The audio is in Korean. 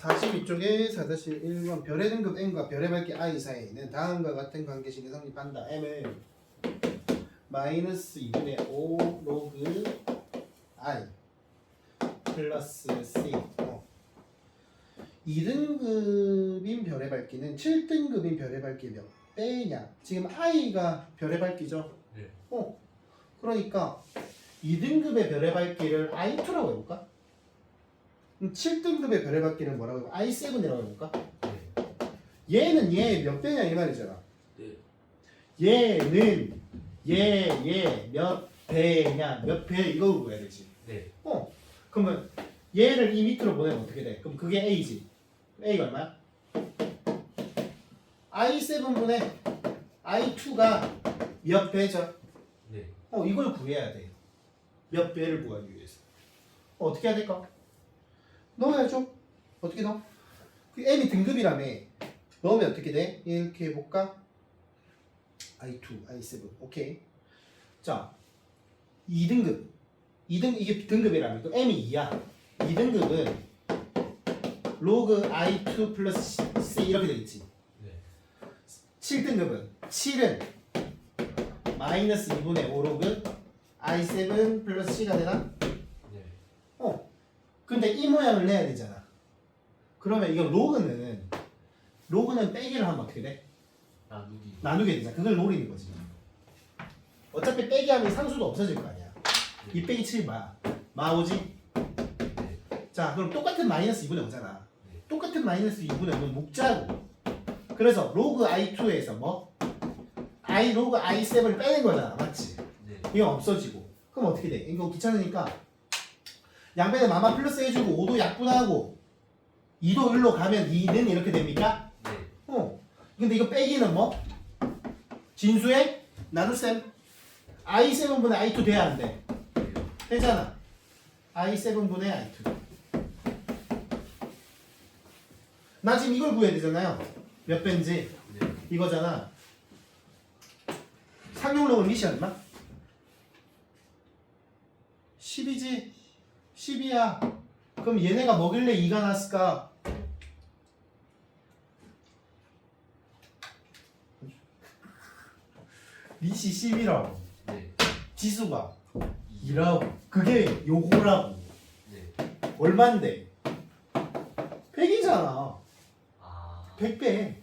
42쪽에 4-1번 별의 등급 n과 별의 밝기 i 사이에 있는 다음과 같은 관계식이 성립한다. m은 마이너스 2분의 5 로그 i 플러스 c 어. 2등급인 별의 밝기는 7등급인 별의 밝기 몇 배냐? 지금 i가 별의 밝기죠? 네. 어. 그러니까 2등급의 별의 밝기를 i2라고 해볼까? 그럼 7등급의 별의 밝기를 뭐라고 해볼까? i7이라고 해볼까? 네. 얘는 얘 몇 배냐 이 말이잖아. 네. 얘는 얘얘몇 배냐 몇 배 이거 구해야 되지. 네. 어. 그러면 얘를 이 밑으로 보내면 어떻게 돼? 그럼 그게 a지. a가 얼마야? i7분의 i2가 몇 배죠? 네. 어 이걸 구해야 돼. 몇 배를 구하기 위해서. 어, 어떻게 해야 될까? 넣어야죠. 어떻게 넣어? 그 m이 등급이라며. 넣으면 어떻게 돼? 이렇게 해볼까? i2, i7. 오케이. 자, 2등급. 2등 이게 등급이라며. 또 m이 2야. 2등급은 로그 i2 플러스 c 이렇게 되겠지. 네. 7등급은 7은 마이너스 2분의 5 로그 i7 플러스 c가 되나? 네. 어. 근데 이 모양을 내야 되잖아. 그러면 이거 로그는 로그는 빼기를 하면 어떻게 돼? 나누기. 나누게 되잖아. 그걸 노리는 거지. 어차피 빼기 하면 상수도 없어질 거 아니야. 이 빼기 7이 뭐야? 마오지? 네. 자, 그럼 똑같은 마이너스 2분의 5잖아. 네. 똑같은 마이너스 2분의 5는 묵자고. 그래서 로그 i2에서 뭐? i 로그 i7을 빼는 거잖아. 맞지? 네. 이거 없어지고. 그럼 어떻게 돼? 이거 귀찮으니까 양변에 마마 플러스 해주고 5도 약분하고 2도 1로 가면 2는 이렇게 됩니까? 네. 어. 근데 이거 빼기는 뭐? 진수의 나눗셈 i7분의 i2 돼야 안 돼? 되잖아. i7분의 i2. 나 지금 이걸 구해야 되잖아요. 몇 배인지 네. 이거잖아. 상용력은 미시 얼마? 10이지? 10이야. 그럼 얘네가 뭐길래 2가 났을까? 미시 10이라고. 네. 지수가 2라고. 그게 요거라고. 네. 얼만데? 100이잖아. 아. 100배.